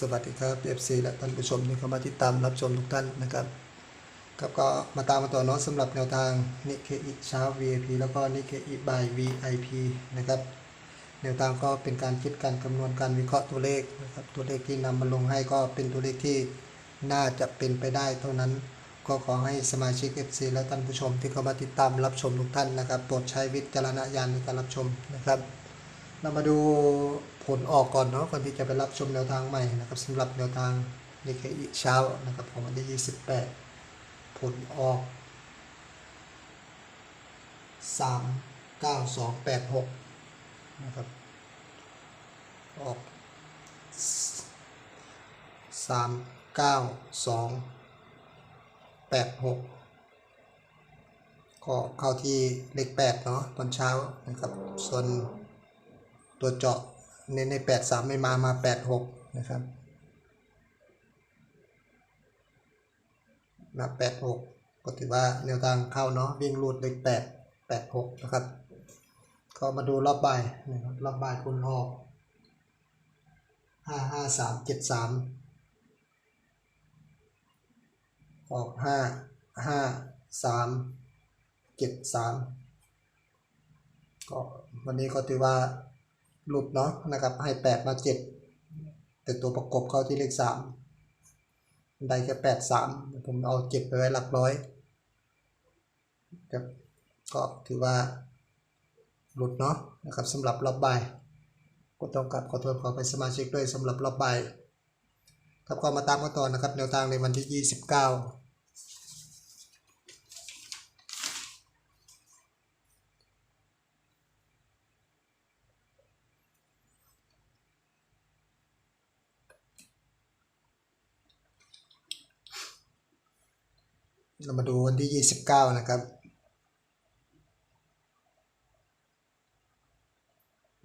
สวัสดีครับ FC และท่านผู้ชมที่เข้ามาติดตามรับชมทุกท่านนะครับครับก็มาตามมาต่อเนาะสำหรับแนวทางนิเคอิเช้า VIP แล้วก็นิเคอิบาย VIP นะครับแนวทางก็เป็นการคิดการคำนวณการวิเคราะห์ตัวเลขนะครับตัวเลขที่นำมาลงให้ก็เป็นตัวเลขที่น่าจะเป็นไปได้เท่านั้นก็ขอให้สมาชิก FC และท่านผู้ชมที่เข้ามาติดตามรับชมทุกท่านนะครับโปรดใช้วิจารณญาณในการรับชมนะครับ เรามาดูผลออกก่อนเนาะก่อนที่จะไปรับชมแนวทางใหม่นะครับสำหรับแนวทางในเคอีเช้านะครับของวันที่ 28 ผลออก 3 9 2 8 6 นะครับ ออก 3 9 2 8 6 ก็เข้าที่เลข8เนาะตอนเช้านะครับ ส่วน ตัวเจาะในในแปดสามไม่มามาแปดหกนะครับมาแปดหกก็ถือว่าแนวทางเข้าเนาะวิ่งรูดเลขแปดแปดหกนะครับก็มาดูรอบบ่ายนะครับรอบบ่ายคุณออกห้าห้าสามเจ็ดสามออกห้าห้าสามเจ็ดสามก็วันนี้ก็ถือว่า หลุดเนาะนะครับ ให้ 8 มา 7 แต่ตัวประกบเข้าที่เลข 3 ได้แค่แปดสามผมเอาเจ็7ไปไว้หลักร้อยครับก็ถือว่าหลุดเนาะนะครับสำหรับรอบใบก็ต้องกลับขอโทษขอไปสมาชิกด้วยสำหรับรอบใบ่ายครับก็มาตามกันต่อนะครับแนวทางในวันที่ 29 เรามาดูวันที่ 29 นะครับ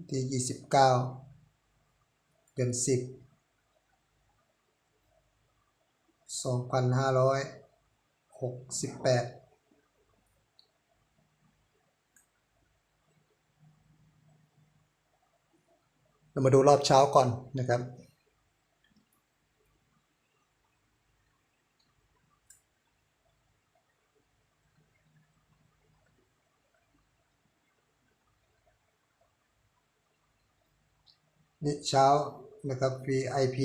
ที่ 29 เดือน10 2568เรามาดูรอบเช้าก่อนนะครับ นี่เช้านะครับ VIP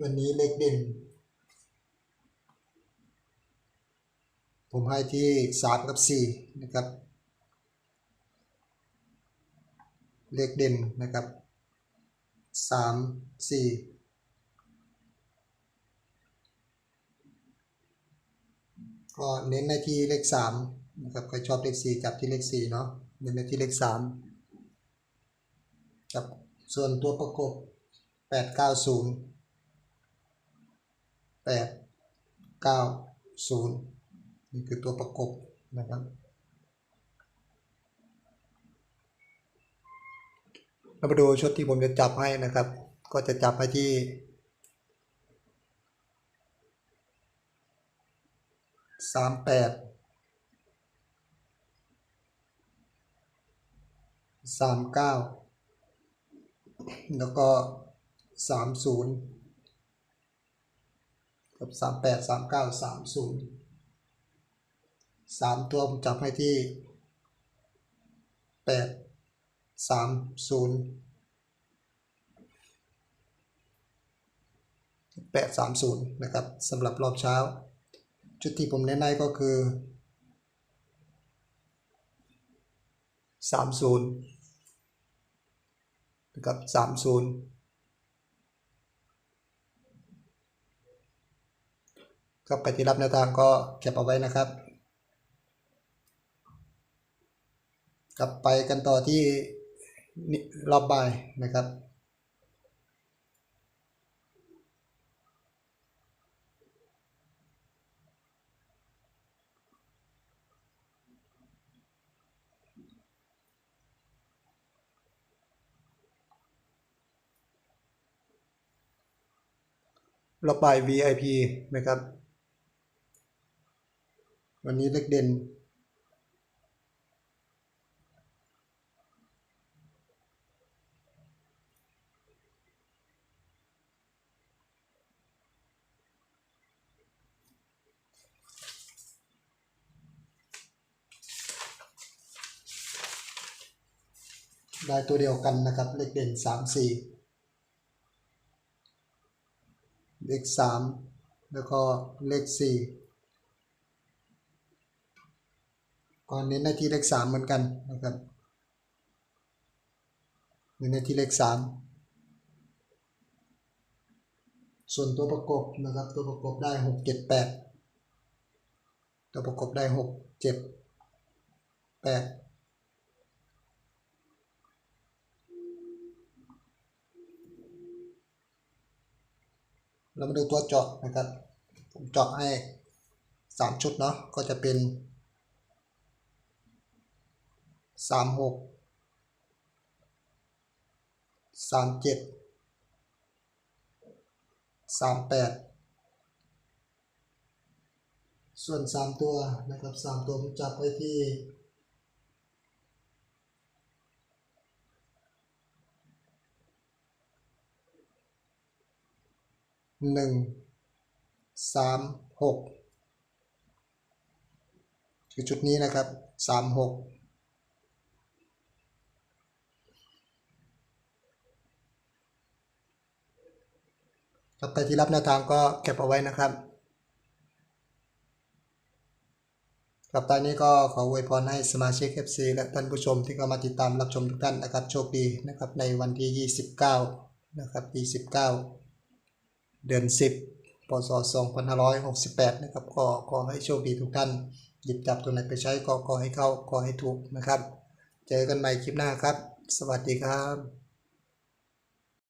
วันนี้เลขเด่น ผมให้ที่สามกับสี่นะครับ เลขเด่นนะครับสามสี่ ก็เน้นในที่เลขสามนะครับใครชอบเลขสี่จับที่เลขสี่เนาะเน้นในที่เลขสามกับส่วนตัวประกบแปดเก้าศูนย์แปดเก้าศูนย์นี่คือตัวประกบนะครับเรามาดูชุดที่ผมจะจับให้นะครับ ก็จะจับให้ที่ สามแปดสามเก้าแล้วก็สามศูนย์กับสามแปดสามเก้าสามศูนย์สามตัวผมจับให้ที่แปดสามศูนย์แปดสามศูนย์นะครับสำหรับรอบเช้า ชุดที่ผมแนะนำก็คือสามศูนย์นะครับสามศูนย์ก็ไปที่รับแนวทางก็เก็บเอาไว้นะครับ กลับไปกันต่อที่นี่รอบบ่ายนะครับ เรอบบ่าย VIP นะครับ วันนี้เลขเด่น ได้ตัวเดียวกันนะครับ เลขเด่นสามสี่ เลขสามแล้วก็เลขสี่ก่อนเน้นในที่เลขสามเหมือนกันนะครับเน้นในที่เลขสามส่วนตัวประกบนะครับตัวประกบได้หกเจ็ดแปดตัวประกบได้หกเจ็ดแปด เรามาดูตัวเจาะนะครับผมเจาะให้สามชุดเนาะก็จะเป็นสามหกสามเจ็ดสามแปดส่วนสามตัวนะครับสามตัวผมจับไว้ที่ หนึ่งสามหกคือชุดนี้นะครับสามหกต่อไปที่รับแนวทางก็เก็บเอาไว้นะครับกับตอนนี้ก็ขออวยพรให้สมาชิก FC และท่านผู้ชมที่เข้ามาติดตามรับชมทุกท่านนะครับ โชคดีนะครับในวันที่ 29 นะครับ 29 เดือน 10 พศ 2568 นะครับก็ขอให้โชคดีทุกท่าน หยิบจับตัวไหนไปใช้ก็ขอให้เข้าขอให้ถูกนะครับ เจอกันใหม่คลิปหน้าครับ สวัสดีครับ